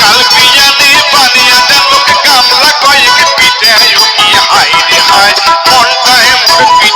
কাল বিয়ানি বানিয়া দেন লোকে কামলা কয়েক পিঠে হাই রে হাই। মনটায় মোর পিঠে